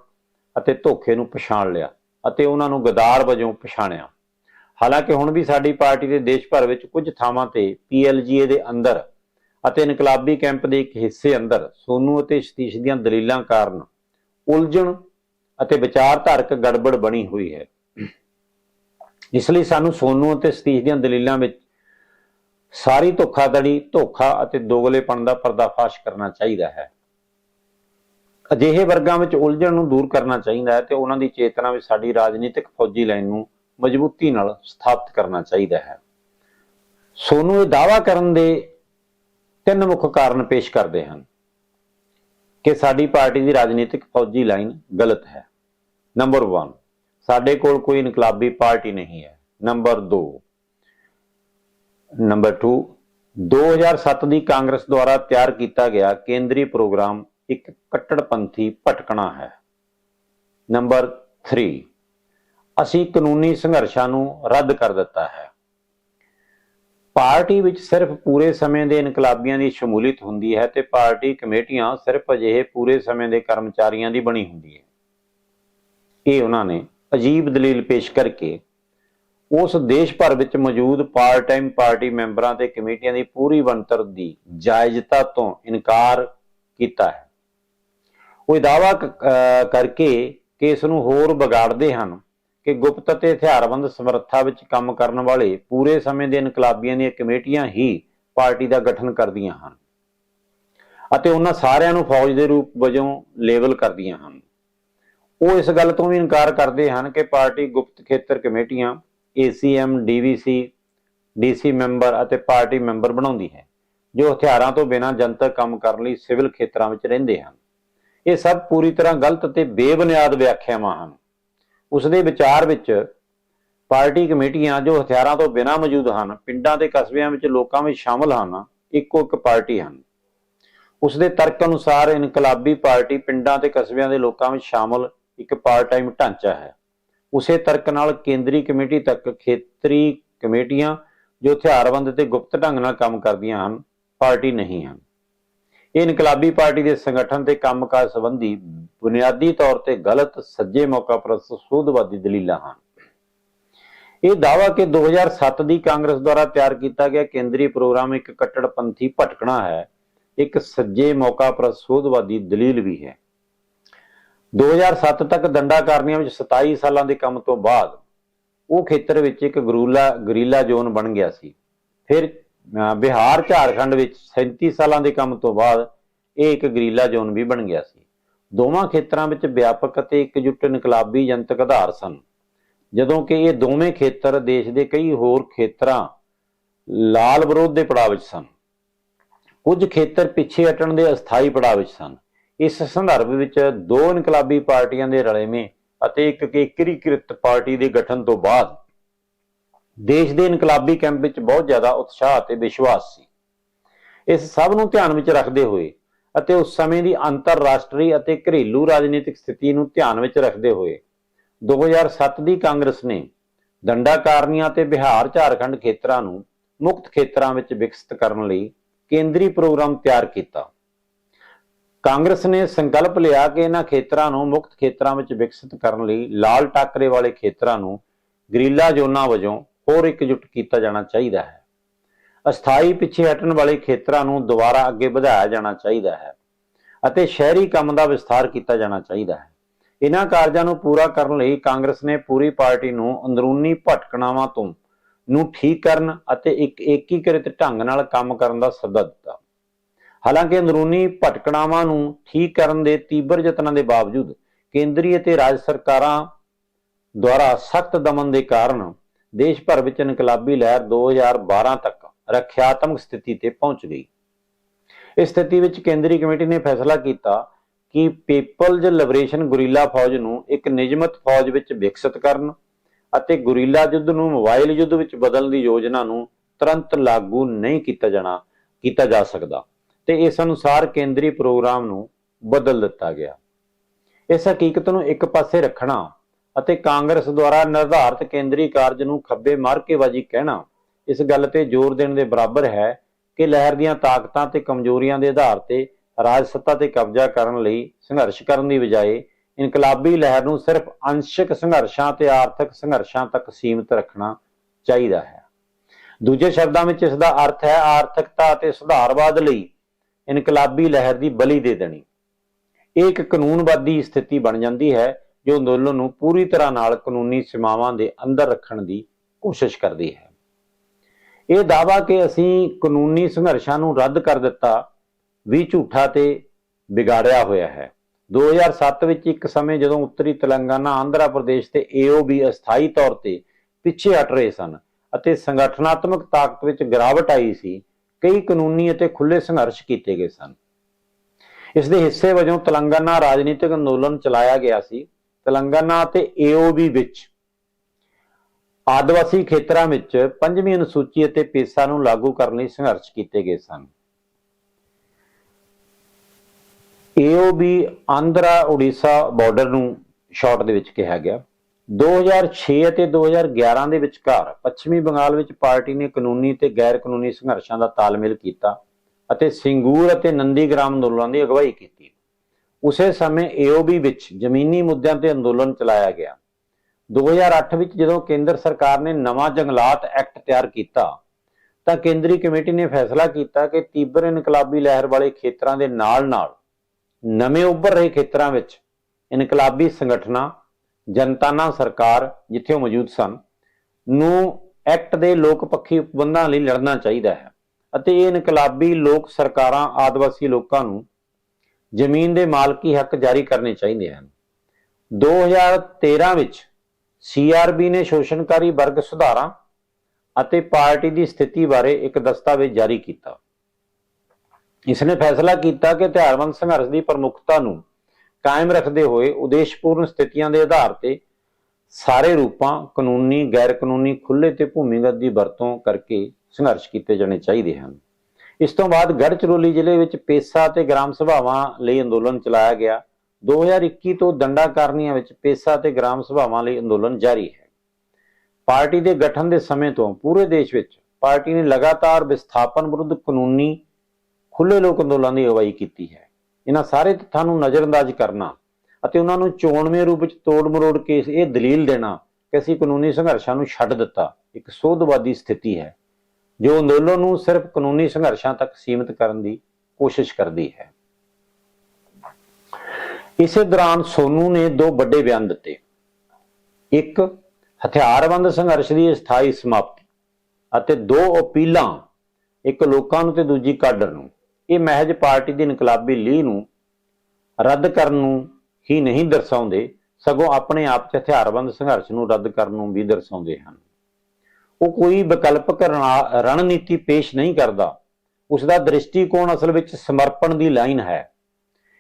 ਅਤੇ ਧੋਖੇ ਨੂੰ ਪਛਾਣ ਲਿਆ ਅਤੇ ਉਹਨਾਂ ਨੂੰ ਗਦਾਰ ਵਜੋਂ ਪਛਾਣਿਆ। ਹਾਲਾਂਕਿ ਹੁਣ ਵੀ ਸਾਡੀ ਪਾਰਟੀ ਦੇ ਦੇਸ਼ ਭਰ ਵਿੱਚ ਕੁਝ ਥਾਵਾਂ ਤੇ ਪੀਐਲਜੀਏ ਦੇ ਅੰਦਰ ਅਤੇ ਇਨਕਲਾਬੀ ਕੈਂਪ ਦੇ ਇੱਕ ਹਿੱਸੇ ਅੰਦਰ ਸੋਨੂ ਅਤੇ ਸਤੀਸ਼ ਦੀਆਂ ਦਲੀਲਾਂ ਕਾਰਨ ਉਲਝਣ ਅਤੇ ਵਿਚਾਰਧਾਰਕ ਗੜਬੜ ਬਣੀ ਹੋਈ ਹੈ। ਇਸ ਲਈ ਸਾਨੂੰ ਸੋਨੂ ਅਤੇ ਸਤੀਸ਼ ਦੀਆਂ ਦਲੀਲਾਂ ਵਿੱਚ ਸਾਰੀ ਧੋਖਾਧੜੀ, ਧੋਖਾ ਅਤੇ ਦੋਗਲੇਪਣ ਦਾ ਪਰਦਾਫਾਸ਼ ਕਰਨਾ ਚਾਹੀਦਾ ਹੈ। ਅਜਿਹੇ ਵਰਗਾਂ ਵਿੱਚ ਉਲਝਣ ਨੂੰ ਦੂਰ ਕਰਨਾ ਚਾਹੀਦਾ ਹੈ ਤੇ ਉਹਨਾਂ ਦੀ ਚੇਤਨਾ ਵਿੱਚ ਸਾਡੀ ਰਾਜਨੀਤਿਕ ਫੌਜੀ ਲਾਈਨ ਨੂੰ ਮਜ਼ਬੂਤੀ ਨਾਲ ਸਥਾਪਿਤ ਕਰਨਾ ਚਾਹੀਦਾ ਹੈ। ਸੋਨੂੰ ਇਹ ਦਾਵਾ ਕਰਨ ਦੇ ਤਿੰਨ ਮੁੱਖ ਕਾਰਨ ਪੇਸ਼ ਕਰਦੇ ਹਨ ਕਿ ਸਾਡੀ ਪਾਰਟੀ ਦੀ ਰਾਜਨੀਤਿਕ ਫੌਜੀ ਲਾਈਨ ਗਲਤ ਹੈ। ਨੰਬਰ 1 ਸਾਡੇ ਕੋਲ ਕੋਈ ਇਨਕਲਾਬੀ ਪਾਰਟੀ ਨਹੀਂ ਹੈ। ਨੰਬਰ 2 ਨੰਬਰ 2 2007 ਦੀ ਕਾਂਗਰਸ ਦੁਆਰਾ ਤਿਆਰ ਕੀਤਾ ਗਿਆ ਕੇਂਦਰੀ ਪ੍ਰੋਗਰਾਮ ਇੱਕ ਕੱਟੜਪੰਥੀ ਭਟਕਣਾ ਹੈ। ਨੰਬਰ 3 ਅਸੀਂ ਕਾਨੂੰਨੀ ਸੰਘਰਸ਼ਾਂ ਨੂੰ ਰੱਦ ਕਰ ਦਿੱਤਾ ਹੈ। ਪਾਰਟੀ ਵਿੱਚ ਸਿਰਫ ਪੂਰੇ ਸਮੇਂ ਦੇ ਇਨਕਲਾਬੀਆਂ ਦੀ ਸ਼ਮੂਲੀਅਤ ਹੁੰਦੀ ਹੈ ਤੇ ਪਾਰਟੀ ਕਮੇਟੀਆਂ ਸਿਰਫ ਅਜਿਹੇ ਪੂਰੇ ਸਮੇਂ ਦੇ ਕਰਮਚਾਰੀਆਂ ਦੀ ਬਣੀ ਹੁੰਦੀ ਹੈ। ਇਹ ਉਹਨਾਂ ਨੇ ਅਜੀਬ ਦਲੀਲ ਪੇਸ਼ ਕਰਕੇ ਉਸ ਦੇਸ਼ ਭਰ ਵਿੱਚ ਮੌਜੂਦ ਪਾਰਟ ਟਾਈਮ ਪਾਰਟੀ ਮੈਂਬਰਾਂ ਤੇ ਕਮੇਟੀਆਂ ਦੀ ਪੂਰੀ ਬਣਤਰ ਦੀ ਜਾਇਜ਼ਤਾ ਤੋਂ ਇਨਕਾਰ ਕੀਤਾ ਹੈ। ਕੋਈ ਇਹ ਦਾਅਵਾ ਕਰਕੇ ਕਿ ਇਸ ਨੂੰ ਹੋਰ ਵਿਗਾੜਦੇ ਹਨ ਕਿ ਗੁਪਤ ਅਤੇ ਹਥਿਆਰਬੰਦ ਸਮਰੱਥਾ ਵਿੱਚ ਕੰਮ ਕਰਨ ਵਾਲੇ ਪੂਰੇ ਸਮੇਂ ਦੇ ਇਨਕਲਾਬੀਆਂ ਦੀਆਂ ਕਮੇਟੀਆਂ ਹੀ ਪਾਰਟੀ ਦਾ ਗਠਨ ਕਰਦੀਆਂ ਹਨ ਅਤੇ ਉਹਨਾਂ ਸਾਰਿਆਂ ਨੂੰ ਫੌਜ ਦੇ ਰੂਪ ਵਜੋਂ ਲੇਬਲ ਕਰਦੀਆਂ ਹਨ। ਉਹ ਇਸ ਗੱਲ ਤੋਂ ਵੀ ਇਨਕਾਰ ਕਰਦੇ ਹਨ ਕਿ ਪਾਰਟੀ ਗੁਪਤ ਖੇਤਰ ਕਮੇਟੀਆਂ ACM DVC ਡੀਸੀ ਮੈਂਬਰ ਅਤੇ ਪਾਰਟੀ ਮੈਂਬਰ ਬਣਾਉਂਦੀ ਹੈ, ਜੋ ਹਥਿਆਰਾਂ ਤੋਂ ਬਿਨਾਂ ਜਨਤਕ ਕੰਮ ਕਰਨ ਲਈ ਸਿਵਲ ਖੇਤਰਾਂ ਵਿੱਚ ਰਹਿੰਦੇ ਹਨ। ਇਹ ਸਭ ਪੂਰੀ ਤਰ੍ਹਾਂ ਗਲਤ ਅਤੇ ਬੇਬੁਨਿਆਦ ਵਿਆਖਿਆਵਾਂ ਹਨ। ਉਸ ਦੇ ਵਿਚਾਰ ਵਿੱਚ ਪਾਰਟੀ ਕਮੇਟੀਆਂ ਜੋ ਹਥਿਆਰਾਂ ਤੋਂ ਬਿਨਾਂ ਮੌਜੂਦ ਹਨ, ਪਿੰਡਾਂ ਤੇ ਕਸਬਿਆਂ ਵਿੱਚ ਲੋਕਾਂ ਵਿੱਚ ਸ਼ਾਮਲ ਹਨ, ਇੱਕੋ ਇੱਕ ਪਾਰਟੀ ਹਨ। ਉਸ ਦੇ ਤਰਕ ਅਨੁਸਾਰ ਇਨਕਲਾਬੀ ਪਾਰਟੀ ਪਿੰਡਾਂ ਤੇ ਕਸਬਿਆਂ ਦੇ ਲੋਕਾਂ ਵਿੱਚ ਸ਼ਾਮਲ ਇੱਕ ਪਾਰਟ ਟਾਈਮ ਢਾਂਚਾ ਹੈ। ਉਸੇ ਤਰਕ ਨਾਲ ਕੇਂਦਰੀ ਕਮੇਟੀ ਤੱਕ ਖੇਤਰੀ ਕਮੇਟੀਆਂ ਜੋ ਹਥਿਆਰਬੰਦ ਤੇ ਗੁਪਤ ਢੰਗ ਨਾਲ ਕੰਮ ਕਰਦੀਆਂ ਹਨ, ਪਾਰਟੀ ਨਹੀਂ ਹਨ। ਇਹ ਇਨਕਲਾਬੀ ਪਾਰਟੀ ਦੇ ਸੰਗਠਨ ਤੇ ਕੰਮਕਾਜ ਸੰਬੰਧੀ ਬੁਨਿਆਦੀ ਤੌਰ ਤੇ ਗਲਤ, ਸੱਜੇ ਮੌਕਾ ਪ੍ਰਸਤ ਸੂਧਵਾਦੀ ਦਲੀਲਾਂ ਹਨ। ਇਹ ਦਾਅਵਾ ਕਿ 2007 ਦੀ ਕਾਂਗਰਸ ਦੁਆਰਾ ਤਿਆਰ ਕੀਤਾ ਗਿਆ ਕੇਂਦਰੀ ਪ੍ਰੋਗਰਾਮ ਇੱਕ ਕੱਟੜਪੰਥੀ ਭਟਕਣਾ ਹੈ, ਇੱਕ ਸੱਜੇ ਮੌਕਾ ਪ੍ਰਸੂਦਵਾਦੀ ਦਲੀਲ ਵੀ ਹੈ। 2007 ਤੱਕ ਦੰਡਾਕਾਰਨੀਆਂ ਵਿੱਚ 27 ਸਾਲਾਂ ਦੇ ਕੰਮ ਤੋਂ ਬਾਅਦ ਉਹ ਖੇਤਰ ਵਿੱਚ ਇੱਕ ਗਰੂਲਾ, ਗਰੀਲਾ ਜ਼ੋਨ ਬਣ ਗਿਆ ਸੀ। ਫਿਰ ਬਿਹਾਰ ਝਾਰਖੰਡ ਵਿੱਚ 37 ਸਾਲਾਂ ਦੇ ਕੰਮ ਤੋਂ ਬਾਅਦ ਇਹ ਇੱਕ ਗਰੀਲਾ ਜ਼ੋਨ ਵੀ ਬਣ ਗਿਆ ਸੀ। ਦੋਵਾਂ ਖੇਤਰਾਂ ਵਿੱਚ ਵਿਆਪਕ ਅਤੇ ਇਕਜੁੱਟ ਇਨਕਲਾਬੀ ਜਨਤਕ ਆਧਾਰ ਸਨ। ਜਦੋਂ ਕਿ ਇਹ ਦੋਵੇਂ ਖੇਤਰ ਦੇਸ਼ ਦੇ ਕਈ ਹੋਰ ਖੇਤਰਾਂ ਲਾਲ ਵਿਰੋਧ ਦੇ ਪੜਾਅ ਵਿੱਚ ਸਨ। ਕੁਝ ਖੇਤਰ ਪਿੱਛੇ ਹਟਣ ਦੇ ਅਸਥਾਈ ਪੜਾਅ ਵਿੱਚ ਸਨ। ਇਸ ਸੰਦਰਭ ਵਿੱਚ ਦੋ ਇਨਕਲਾਬੀ ਪਾਰਟੀਆਂ ਦੇ ਰਲੇਵੇਂ ਅਤੇ ਇੱਕ ਕੇਕਰੀਕ੍ਰਿਤ ਪਾਰਟੀ ਦੇ ਗਠਨ ਤੋਂ ਬਾਅਦ ਦੇਸ਼ ਦੇ ਇਨਕਲਾਬੀ ਕੈਂਪ ਵਿੱਚ ਬਹੁਤ ਜ਼ਿਆਦਾ ਉਤਸ਼ਾਹ ਅਤੇ ਵਿਸ਼ਵਾਸ ਸੀ। ਇਸ ਸਭ ਨੂੰ ਧਿਆਨ ਵਿੱਚ ਰੱਖਦੇ ਹੋਏ ਅਤੇ ਉਸ ਸਮੇਂ ਦੀ ਅੰਤਰਰਾਸ਼ਟਰੀ ਅਤੇ ਘਰੇਲੂ ਰਾਜਨੀਤਿਕ ਸਥਿਤੀ ਨੂੰ ਧਿਆਨ ਵਿੱਚ ਰੱਖਦੇ ਹੋਏ 2007 ਦੀ ਕਾਂਗਰਸ ਨੇ ਦੰਡਾਕਾਰਨੀਆਂ ਤੇ ਬਿਹਾਰ ਝਾਰਖੰਡ ਖੇਤਰਾਂ ਨੂੰ ਮੁਕਤ ਖੇਤਰਾਂ ਵਿੱਚ ਵਿਕਸਿਤ ਕਰਨ ਲਈ ਕੇਂਦਰੀ ਪ੍ਰੋਗਰਾਮ ਤਿਆਰ ਕੀਤਾ। ਕਾਂਗਰਸ ਨੇ ਸੰਕਲਪ ਲਿਆ ਕਿ ਇਹਨਾਂ ਖੇਤਰਾਂ ਨੂੰ ਮੁਕਤ ਖੇਤਰਾਂ ਵਿੱਚ ਵਿਕਸਿਤ ਕਰਨ ਲਈ ਲਾਲ ਟਾਕਰੇ ਵਾਲੇ ਖੇਤਰਾਂ ਨੂੰ ਗਰੀਲਾ ਜ਼ੋਨਾਂ ਵਜੋਂ ਹੋਰ ਇਕਜੁੱਟ ਕੀਤਾ ਜਾਣਾ ਚਾਹੀਦਾ ਹੈ। ਅਸਥਾਈ ਪਿੱਛੇ ਹਟਣ ਵਾਲੇ ਖੇਤਰਾਂ ਨੂੰ ਦੁਬਾਰਾ ਅੱਗੇ ਵਧਾਇਆ ਜਾਣਾ ਚਾਹੀਦਾ ਹੈ ਅਤੇ ਸ਼ਹਿਰੀ ਕੰਮ ਦਾ ਵਿਸਥਾਰ ਕੀਤਾ ਜਾਣਾ ਚਾਹੀਦਾ ਹੈ। ਇਹਨਾਂ ਕਾਰਜਾਂ ਨੂੰ ਪੂਰਾ ਕਰਨ ਲਈ ਕਾਂਗਰਸ ਨੇ ਪੂਰੀ ਪਾਰਟੀ ਨੂੰ ਅੰਦਰੂਨੀ ਭਟਕਣਾਵਾਂ ਤੋਂ ਨੂੰ ਠੀਕ ਕਰਨ ਅਤੇ ਇੱਕ ਏਕੀਕ੍ਰਿਤ ਢੰਗ ਨਾਲ ਕੰਮ ਕਰਨ ਦਾ ਸੱਦਾ ਦਿੱਤਾ। ਹਾਲਾਂਕਿ ਅੰਦਰੂਨੀ ਭਟਕਣਾਵਾਂ ਨੂੰ ਠੀਕ ਕਰਨ ਦੇ ਤੀਬਰ ਯਤਨਾਂ ਦੇ ਬਾਵਜੂਦ ਕੇਂਦਰੀ ਅਤੇ ਰਾਜ ਸਰਕਾਰਾਂ ਦੁਆਰਾ ਸਖਤ ਦਮਨ ਦੇ ਕਾਰਨ ਦੇਸ਼ ਭਰ ਵਿੱਚ ਇਨਕਲਾਬੀ ਲਹਿਰ 2012 ਤੱਕ ਰੱਖਿਆਤਮਕ ਸਥਿਤੀ ਤੇ ਪਹੁੰਚ ਗਈ। ਇਸ ਸਥਿਤੀ ਵਿੱਚ ਕੇਂਦਰੀ ਕਮੇਟੀ ਨੇ ਫੈਸਲਾ ਕੀਤਾ ਕਿ ਪੀਪਲਜ਼ ਲਿਬਰੇਸ਼ਨ ਗੁਰੀਲਾ ਫੌਜ ਨੂੰ ਇੱਕ ਨਿਯਮਤ ਫੌਜ ਵਿੱਚ ਵਿਕਸਿਤ ਕਰਨ ਅਤੇ ਗੁਰੀਲਾ ਯੁੱਧ ਨੂੰ ਮੋਬਾਈਲ ਯੁੱਧ ਵਿੱਚ ਬਦਲਣ ਦੀ ਯੋਜਨਾ ਨੂੰ ਤੁਰੰਤ ਲਾਗੂ ਨਹੀਂ ਕੀਤਾ ਜਾਣਾ, ਕੀਤਾ ਜਾ ਸਕਦਾ ਤੇ ਇਸ ਅਨੁਸਾਰ ਕੇਂਦਰੀ ਪ੍ਰੋਗਰਾਮ ਨੂੰ ਬਦਲ ਦਿੱਤਾ ਗਿਆ। ਇਸ ਹਕੀਕਤ ਨੂੰ ਇੱਕ ਪਾਸੇ ਰੱਖਣਾ ਅਤੇ ਕਾਂਗਰਸ ਦੁਆਰਾ ਨਿਰਧਾਰਿਤ ਕੇਂਦਰੀ ਕਾਰਜ ਨੂੰ ਖੱਬੇ ਮਾਰਕੇਬਾਜ਼ੀ ਕਹਿਣਾ। ਇਸ ਗੱਲ ਤੇ ਜ਼ੋਰ ਦੇਣ ਦੇ ਬਰਾਬਰ ਹੈ ਕਿ ਲਹਿਰ ਦੀਆਂ ਤਾਕਤਾਂ ਤੇ ਕਮਜ਼ੋਰੀਆਂ ਦੇ ਆਧਾਰ ਤੇ ਰਾਜ ਸੱਤਾ ਤੇ ਕਬਜ਼ਾ ਕਰਨ ਲਈ ਸੰਘਰਸ਼ ਕਰਨ ਦੀ ਬਜਾਏ ਇਨਕਲਾਬੀ ਲਹਿਰ ਨੂੰ ਸਿਰਫ ਅੰਸ਼ਕ ਸੰਘਰਸ਼ਾਂ ਤੇ ਆਰਥਿਕ ਸੰਘਰਸ਼ਾਂ ਤੱਕ ਸੀਮਿਤ ਰੱਖਣਾ ਚਾਹੀਦਾ ਹੈ। ਦੂਜੇ ਸ਼ਬਦਾਂ ਵਿੱਚ ਇਸ ਦਾ ਅਰਥ ਹੈ ਆਰਥਿਕਤਾ ਅਤੇ ਸੁਧਾਰਵਾਦ ਲਈ ਇਨਕਲਾਬੀ ਲਹਿਰ ਦੀ ਬਲੀ ਦੇ ਦੇਣੀ। ਇਹ ਇੱਕ ਕਾਨੂੰਨਵਾਦੀ ਸਥਿਤੀ ਬਣ ਜਾਂਦੀ ਹੈ ਜੋ ਅੰਦੋਲਨ ਨੂੰ ਪੂਰੀ ਤਰ੍ਹਾਂ ਨਾਲ ਕਾਨੂੰਨੀ ਸੀਮਾਵਾਂ ਦੇ ਅੰਦਰ ਰੱਖਣ ਦੀ ਕੋਸ਼ਿਸ਼ ਕਰਦੀ ਹੈ। ਇਹ ਦਾਅਵਾ ਕਿ ਅਸੀਂ ਕਾਨੂੰਨੀ ਸੰਘਰਸ਼ਾਂ ਨੂੰ ਰੱਦ ਕਰ ਦਿੱਤਾ ਵੀ ਝੂਠਾ ਤੇ ਵਿਗਾੜਿਆ ਹੋਇਆ ਹੈ। 2007 ਵਿੱਚ ਇੱਕ ਸਮੇਂ ਜਦੋਂ ਉੱਤਰੀ ਤੇਲੰਗਾਨਾ, ਆਂਧਰਾ ਪ੍ਰਦੇਸ਼ ਤੇ ਏਓਬੀ ਅਸਥਾਈ ਤੌਰ ਤੇ ਪਿੱਛੇ ਹਟ ਰਹੇ ਸਨ ਅਤੇ ਸੰਗਠਨਾਤਮਕ ਤਾਕਤ ਵਿੱਚ ਗਿਰਾਵਟ ਆਈ ਸੀ, ਕਈ ਕਾਨੂੰਨੀ ਅਤੇ ਖੁੱਲੇ ਸੰਘਰਸ਼ ਕੀਤੇ ਗਏ ਸਨ। ਇਸ ਦੇ ਹਿੱਸੇ ਵਜੋਂ ਤੇਲੰਗਾਨਾ ਰਾਜਨੀਤਿਕ ਅੰਦੋਲਨ ਚਲਾਇਆ ਗਿਆ ਸੀ ਤੇਲੰਗਾਨਾ ਅਤੇ ਏਓਬੀ ਵਿੱਚ। ਆਦਿਵਾਸੀ ਖੇਤਰਾਂ ਵਿੱਚ ਪੰਜਵੀਂ ਅਨੁਸੂਚੀ ਅਤੇ ਪੇਸਾ ਨੂੰ ਲਾਗੂ ਕਰਨ ਲਈ ਸੰਘਰਸ਼ ਕੀਤੇ ਗਏ ਸਨ। ਏਓਬੀ ਆਂਧਰਾ ਉੜੀਸਾ ਬਾਰਡਰ ਨੂੰ ਸ਼ਾਰਟ ਦੇ ਵਿੱਚ ਕਿਹਾ ਗਿਆ। 2006 ਅਤੇ 2011 ਦੇ ਵਿਚਕਾਰ ਪੱਛਮੀ ਬੰਗਾਲ ਵਿੱਚ ਪਾਰਟੀ ਨੇ ਕਾਨੂੰਨੀ ਤੇ ਗੈਰ ਕਾਨੂੰਨੀ ਸੰਘਰਸ਼ਾਂ ਦਾ ਤਾਲਮੇਲ ਕੀਤਾ ਅਤੇ ਸਿੰਗੂਰ ਅਤੇ ਨੰਦੀਗ੍ਰਾਮ ਅੰਦੋਲਨਾਂ ਦੀ ਅਗਵਾਈ ਕੀਤੀ। ਉਸੇ ਸਮੇਂ ਏਓਬੀ ਵਿੱਚ ਜ਼ਮੀਨੀ ਮੁੱਦਿਆਂ ਤੇ ਅੰਦੋਲਨ ਚਲਾਇਆ ਗਿਆ। 2008 ਵਿੱਚ ਜਦੋਂ ਕੇਂਦਰ ਸਰਕਾਰ ਨੇ ਨਵਾਂ ਜੰਗਲਾਤ ਐਕਟ ਤਿਆਰ ਕੀਤਾ, ਤਾਂ ਕੇਂਦਰੀ ਕਮੇਟੀ ਨੇ ਫੈਸਲਾ ਕੀਤਾ ਕਿ ਤੀਬਰ ਇਨਕਲਾਬੀ ਲਹਿਰ ਵਾਲੇ ਖੇਤਰਾਂ ਦੇ ਨਾਲ-ਨਾਲ, ਨਵੇਂ ਉੱਭਰ ਰਹੇ ਖੇਤਰਾਂ ਵਿੱਚ ਇਨਕਲਾਬੀ ਸੰਗਠਨਾਂ, ਜਨਤਾਨਾ ਸਰਕਾਰ ਜਿੱਥੇ ਉਹ ਮੌਜੂਦ ਸਨ, ਨੂੰ ਐਕਟ ਦੇ ਲੋਕ ਪੱਖੀ ਉਪਬੰਧਾਂ ਲਈ ਲੜਨਾ ਚਾਹੀਦਾ ਹੈ ਅਤੇ ਇਹ ਇਨਕਲਾਬੀ ਲੋਕ ਸਰਕਾਰਾਂ ਆਦਿਵਾਸੀ ਲੋਕਾਂ ਨੂੰ ਜ਼ਮੀਨ ਦੇ ਮਾਲਕੀ ਹੱਕ ਜਾਰੀ ਕਰਨੇ ਚਾਹੀਦੇ ਹਨ। 2013 ਵਿੱਚ ਸੀਆਰਬੀ ਨੇ ਸ਼ੋਸ਼ਣਕਾਰੀ ਵਰਗ ਸੁਧਾਰਾਂ ਅਤੇ ਪਾਰਟੀ ਦੀ ਸਥਿਤੀ ਬਾਰੇ ਇੱਕ ਦਸਤਾਵੇਜ਼ ਜਾਰੀ ਕੀਤਾ। ਇਸ ਨੇ ਫੈਸਲਾ ਕੀਤਾ ਕਿ ਹਥਿਆਰਬੰਦ ਸੰਘਰਸ਼ ਦੀ ਪ੍ਰਮੁੱਖਤਾ ਨੂੰ ਕਾਇਮ ਰੱਖਦੇ ਹੋਏ ਉਦੇਸ਼ਪੂਰਨ ਸਥਿਤੀਆਂ ਦੇ ਆਧਾਰ ਤੇ ਸਾਰੇ ਰੂਪਾਂ ਕਾਨੂੰਨੀ ਗੈਰ ਕਾਨੂੰਨੀ ਖੁੱਲੇ ਤੇ ਭੂਮੀਗਤ ਦੀ ਵਰਤੋਂ ਕਰਕੇ ਸੰਘਰਸ਼ ਕੀਤੇ ਜਾਣੇ ਚਾਹੀਦੇ ਹਨ। ਇਸ ਤੋਂ ਬਾਅਦ ਗੜਚਰੋਲੀ ਜ਼ਿਲ੍ਹੇ ਵਿੱਚ ਪੇਸਾ ਤੇ ਗ੍ਰਾਮ ਸਭਾਵਾਂ ਲਈ ਅੰਦੋਲਨ ਚਲਾਇਆ ਗਿਆ। 2021 ਤੋਂ ਦੰਡਾ ਕਾਰਨੀਆਂ ਵਿੱਚ ਪੇਸਾ ਤੇ ਗ੍ਰਾਮ ਸਭਾਵਾਂ ਲਈ ਅੰਦੋਲਨ ਜਾਰੀ ਹੈ। ਪਾਰਟੀ ਦੇ ਗਠਨ ਦੇ ਸਮੇਂ ਤੋਂ ਪੂਰੇ ਦੇਸ਼ ਵਿੱਚ ਪਾਰਟੀ ਨੇ ਲਗਾਤਾਰ ਵਿਸਥਾਪਨ ਵਿਰੁੱਧ ਕਾਨੂੰਨੀ ਖੁੱਲੇ ਲੋਕ ਅੰਦੋਲਨ ਦੀ ਅਗਵਾਈ ਕੀਤੀ ਹੈ। ਇਹਨਾਂ ਸਾਰੇ ਤੱਥਾਂ ਨੂੰ ਨਜ਼ਰਅੰਦਾਜ਼ ਕਰਨਾ ਅਤੇ ਉਹਨਾਂ ਨੂੰ ਚੋਣਵੇਂ ਰੂਪ ਵਿੱਚ ਤੋੜ ਮਰੋੜ ਕੇ ਇਹ ਦਲੀਲ ਦੇਣਾ ਕਿ ਅਸੀਂ ਕਾਨੂੰਨੀ ਸੰਘਰਸ਼ਾਂ ਨੂੰ ਛੱਡ ਦਿੱਤਾ, ਇੱਕ ਸੋਧਵਾਦੀ ਸਥਿਤੀ ਹੈ। ਜੋ ਅੰਦੋਲਨ ਨੂੰ ਸਿਰਫ ਕਾਨੂੰਨੀ ਸੰਘਰਸ਼ਾਂ ਤੱਕ ਸੀਮਿਤ ਕਰਨ ਦੀ ਕੋਸ਼ਿਸ਼ ਕਰਦੀ ਹੈ। ਇਸੇ ਦੌਰਾਨ ਸੋਨੂ ਨੇ ਦੋ ਵੱਡੇ ਬਿਆਨ ਦਿੱਤੇ। ਇੱਕ, ਹਥਿਆਰਬੰਦ ਸੰਘਰਸ਼ ਦੀ ਸਥਾਈ ਸਮਾਪਤੀ ਅਤੇ ਦੋ, ਅਪੀਲਾਂ ਇੱਕ ਲੋਕਾਂ ਨੂੰ ਤੇ ਦੂਜੀ ਕਾਡਰ ਨੂੰ। ਇਹ ਮਹਿਜ ਪਾਰਟੀ ਦੀ ਇਨਕਲਾਬੀ ਲੀਹ ਨੂੰ ਰੱਦ ਕਰਨ ਨੂੰ ਹੀ ਨਹੀਂ ਦਰਸਾਉਂਦੇ, ਸਗੋਂ ਆਪਣੇ ਆਪ 'ਚ ਹਥਿਆਰਬੰਦ ਸੰਘਰਸ਼ ਨੂੰ ਰੱਦ ਕਰਨ ਨੂੰ ਵੀ ਦਰਸਾਉਂਦੇ ਹਨ। ਉਹ ਕੋਈ ਵਿਕਲਪਕ ਰਣਾ- ਰਣਨੀਤੀ ਪੇਸ਼ ਨਹੀਂ ਕਰਦਾ। ਉਸ ਦਾ ਦ੍ਰਿਸ਼ਟੀਕੋਣ ਅਸਲ ਵਿੱਚ ਸਮਰਪਣ ਦੀ ਲਾਈਨ ਹੈ।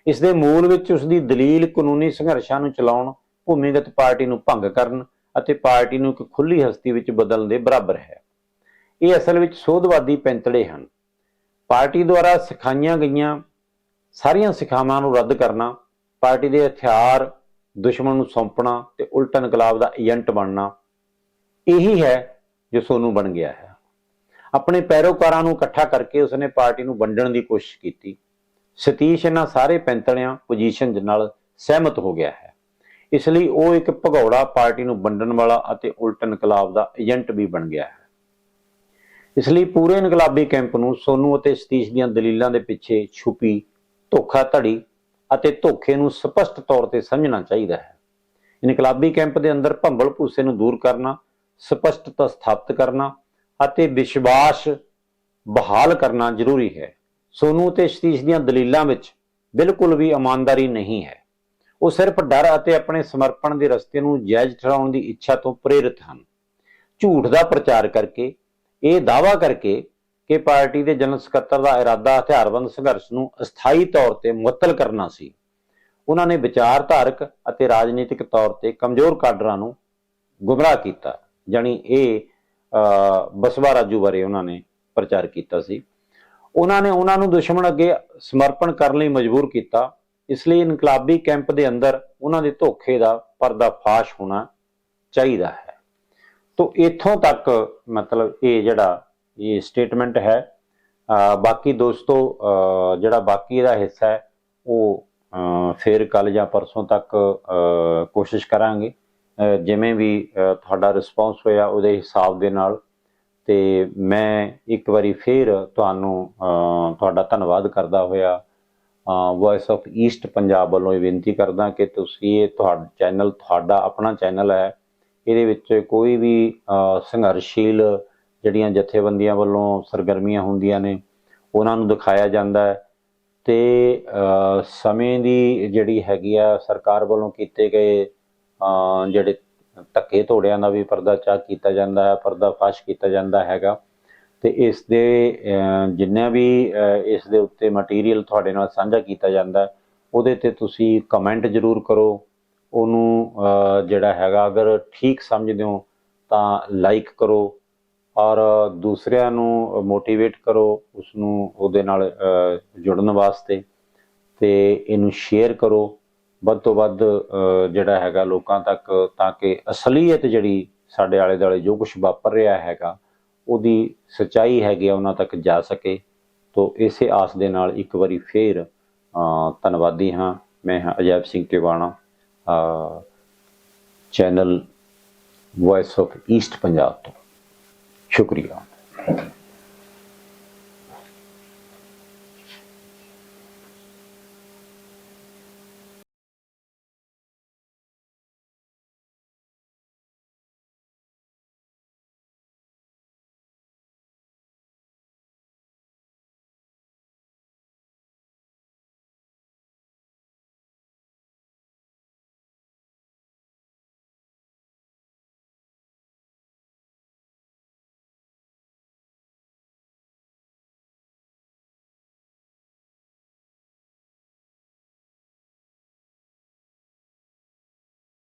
ਇਸ ਦੇ ਮੂਲ ਵਿੱਚ ਉਸ ਦੀ ਦਲੀਲ ਕਾਨੂੰਨੀ ਸੰਘਰਸ਼ਾਂ ਨੂੰ ਚਲਾਉਣ, ਭੂਮੀਗਤ ਪਾਰਟੀ ਨੂੰ ਭੰਗ ਕਰਨ ਅਤੇ ਪਾਰਟੀ ਨੂੰ ਇੱਕ ਖੁੱਲੀ ਹਸਤੀ ਵਿੱਚ ਬਦਲਣ ਦੇ ਬਰਾਬਰ ਹੈ। ਇਹ ਅਸਲ ਵਿੱਚ ਸੋਧਵਾਦੀ ਪੈਂਤੜੇ ਹਨ। ਪਾਰਟੀ ਦੁਆਰਾ ਸਿਖਾਈਆਂ ਗਈਆਂ ਸਾਰੀਆਂ ਸਿਖਾਵਾਂ ਨੂੰ ਰੱਦ ਕਰਨਾ, ਪਾਰਟੀ ਦੇ ਹਥਿਆਰ ਦੁਸ਼ਮਣ ਨੂੰ ਸੌਂਪਣਾ ਤੇ ਉਲਟਾ ਇਨਕਲਾਬ ਦਾ ਏਜੰਟ ਬਣਨਾ, ਇਹੀ ਹੈ ਜੋ ਸੋਨੂੰ ਬਣ ਗਿਆ ਹੈ। ਆਪਣੇ ਪੈਰੋਕਾਰਾਂ ਨੂੰ ਇਕੱਠਾ ਕਰਕੇ ਉਸਨੇ ਪਾਰਟੀ ਨੂੰ ਵੰਡਣ ਦੀ ਕੋਸ਼ਿਸ਼ ਕੀਤੀ। ਸਤੀਸ਼ ਇਹਨਾਂ ਸਾਰੇ ਪੈਂਤੜਿਆਂ ਪੋਜੀਸ਼ਨ ਨਾਲ ਸਹਿਮਤ ਹੋ ਗਿਆ ਹੈ। ਇਸ ਲਈ ਉਹ ਇੱਕ ਭਗੌੜਾ ਪਾਰਟੀ ਨੂੰ ਵੰਡਣ ਵਾਲਾ ਅਤੇ ਉਲਟ ਇਨਕਲਾਬ ਦਾ ਏਜੰਟ ਵੀ ਬਣ ਗਿਆ ਹੈ। ਇਸ ਲਈ ਪੂਰੇ ਇਨਕਲਾਬੀ ਕੈਂਪ ਨੂੰ ਸੋਨੂ ਅਤੇ ਸਤੀਸ਼ ਦੀਆਂ ਦਲੀਲਾਂ ਦੇ ਪਿੱਛੇ ਛੁਪੀ ਧੋਖਾ ਧੜੀ ਅਤੇ ਧੋਖੇ ਨੂੰ ਸਪਸ਼ਟ ਤੌਰ ਤੇ ਸਮਝਣਾ ਚਾਹੀਦਾ ਹੈ। ਇਨਕਲਾਬੀ ਕੈਂਪ ਦੇ ਅੰਦਰ ਭੰਬਲ ਭੂਸੇ ਨੂੰ ਦੂਰ ਕਰਨਾ ਸਪਸ਼ਟਤਾ ਸਥਾਪਿਤ ਕਰਨਾ ਅਤੇ ਵਿਸ਼ਵਾਸ ਬਹਾਲ ਕਰਨਾ ਜ਼ਰੂਰੀ ਹੈ। ਸੋਨੂ ਤੇ ਸਤੀਸ਼ ਦੀਆਂ ਦਲੀਲਾਂ ਵਿੱਚ ਬਿਲਕੁਲ ਵੀ ਇਮਾਨਦਾਰੀ ਨਹੀਂ ਹੈ। ਉਹ ਸਿਰਫ ਡਰ ਅਤੇ ਆਪਣੇ ਸਮਰਪਣ ਦੇ ਰਸਤੇ ਨੂੰ ਜਾਇਜ਼ ਠਹਿਰਾਉਣ ਦੀ ਇੱਛਾ ਤੋਂ ਪ੍ਰੇਰਿਤ ਹਨ। ਝੂਠ ਦਾ ਪ੍ਰਚਾਰ ਕਰਕੇ, ਇਹ ਦਾਅਵਾ ਕਰਕੇ ਕਿ ਪਾਰਟੀ ਦੇ ਜਨਰਲ ਸਕੱਤਰ ਦਾ ਇਰਾਦਾ ਹਥਿਆਰਬੰਦ ਸੰਘਰਸ਼ ਨੂੰ ਅਸਥਾਈ ਤੌਰ ਤੇ ਮੁਅੱਤਲ ਕਰਨਾ ਸੀ। ਉਹਨਾਂ ਨੇ ਵਿਚਾਰਧਾਰਕ ਅਤੇ ਰਾਜਨੀਤਿਕ ਤੌਰ ਤੇ ਕਮਜ਼ੋਰ ਕਾਡਰਾਂ ਨੂੰ ਗੁੰਮਰਾਹ ਕੀਤਾ। ਜਾਣੀ ਇਹ ਬਸਵਾ ਰਾਜੂ ਬਾਰੇ ਉਹਨਾਂ ਨੇ ਪ੍ਰਚਾਰ ਕੀਤਾ ਸੀ। ਉਹਨਾਂ ਨੇ ਉਹਨਾਂ ਨੂੰ ਦੁਸ਼ਮਣ ਅੱਗੇ ਸਮਰਪਣ ਕਰਨ ਲਈ ਮਜਬੂਰ ਕੀਤਾ। ਇਸ ਲਈ ਇਨਕਲਾਬੀ ਕੈਂਪ ਦੇ ਅੰਦਰ ਉਹਨਾਂ ਦੇ ਧੋਖੇ ਦਾ ਪਰਦਾਫਾਸ਼ ਹੋਣਾ ਚਾਹੀਦਾ ਹੈ। ਤੋਂ ਇੱਥੋਂ ਤੱਕ ਮਤਲਬ ਇਹ ਜਿਹੜਾ ਇਹ ਸਟੇਟਮੈਂਟ ਹੈ, ਅਹ, ਬਾਕੀ ਦੋਸਤੋ, ਅਹ, ਜਿਹੜਾ ਬਾਕੀ ਦਾ ਹਿੱਸਾ ਹੈ, ਉਹ, ਅਹ, ਫਿਰ ਕੱਲ ਜਾਂ ਪਰਸੋਂ ਤੱਕ ਕੋਸ਼ਿਸ਼ ਕਰਾਂਗੇ। ਜਿਵੇਂ ਵੀ ਤੁਹਾਡਾ ਰਿਸਪੌਂਸ ਹੋਇਆ ਉਹਦੇ ਹਿਸਾਬ ਦੇ ਨਾਲ ਤੇ ਮੈਂ ਇੱਕ ਵਾਰੀ ਫੇਰ ਤੁਹਾਨੂੰ ਤੁਹਾਡਾ ਧੰਨਵਾਦ ਕਰਦਾ ਹੋਇਆ ਵੌਇਸ ਆਫ ਈਸਟ ਪੰਜਾਬ ਵੱਲੋਂ ਇਹ ਬੇਨਤੀ ਕਰਦਾ ਕਿ ਤੁਸੀਂ ਇਹ ਤੁਹਾਡਾ ਚੈਨਲ ਤੁਹਾਡਾ ਆਪਣਾ ਚੈਨਲ ਹੈ। ਇਹਦੇ ਵਿੱਚ ਕੋਈ ਵੀ ਸੰਘਰਸ਼ੀਲ ਜਿਹੜੀਆਂ ਜਥੇਬੰਦੀਆਂ ਵੱਲੋਂ ਸਰਗਰਮੀਆਂ ਹੁੰਦੀਆਂ ਨੇ, ਉਹਨਾਂ ਨੂੰ ਦਿਖਾਇਆ ਜਾਂਦਾ ਹੈ। ਤੇ ਸਮੇਂ ਦੀ ਜਿਹੜੀ ਹੈਗੀ ਆ ਸਰਕਾਰ ਵੱਲੋਂ ਕੀਤੇ ਗਏ ਜਿਹੜੇ ਧੱਕੇ ਧੋੜਿਆਂ ਦਾ ਵੀ ਪਰਦਾ ਪਰਦਾਚਾ ਕੀਤਾ ਜਾਂਦਾ ਹੈ, ਪਰਦਾ ਫਾਸ਼ ਕੀਤਾ ਜਾਂਦਾ ਹੈਗਾ। ਤੇ ਇਸ ਦੇ, ਅਹ ਜਿੰਨਾ ਵੀ ਇਸ ਦੇ ਉੱਤੇ ਮਟੀਰੀਅਲ ਤੁਹਾਡੇ ਨਾਲ ਸਾਂਝਾ ਕੀਤਾ ਜਾਂਦਾ ਉਹਦੇ ਤੇ ਤੁਸੀਂ ਕਮੈਂਟ ਜ਼ਰੂਰ ਕਰੋ। ਉਹਨੂੰ ਜਿਹੜਾ ਹੈਗਾ, ਅਗਰ ਠੀਕ ਸਮਝਦੇ ਹੋ, ਤਾਂ ਲਾਈਕ ਕਰੋ। ਔਰ ਦੂਸਰਿਆਂ ਨੂੰ ਮੋਟੀਵੇਟ ਕਰੋ ਉਸ ਨੂੰ ਉਹਦੇ ਨਾਲ ਜੁੜਨ ਵਾਸਤੇ। ਤੇ ਇਹਨੂੰ ਸ਼ੇਅਰ ਕਰੋ। ਵੱਧ ਤੋਂ ਵੱਧ ਜਿਹੜਾ ਹੈਗਾ ਲੋਕਾਂ ਤੱਕ, ਤਾਂ ਕਿ ਅਸਲੀਅਤ ਜਿਹੜੀ ਸਾਡੇ ਆਲੇ ਦੁਆਲੇ ਜੋ ਕੁਝ ਵਾਪਰ ਰਿਹਾ ਹੈਗਾ, ਉਹਦੀ ਸਚਾਈ ਹੈਗੀ ਆ, ਉਹਨਾਂ ਤੱਕ ਜਾ ਸਕੇ। ਤੋਂ ਇਸੇ ਆਸ ਦੇ ਨਾਲ ਇੱਕ ਵਾਰੀ ਫੇਰ ਧੰਨਵਾਦੀ ਹਾਂ। ਮੈਂ ਹਾਂ Ajaib Singh Tiwana channel Voice of East Punjab ਤੋਂ। ਸ਼ੁਕਰੀਆ।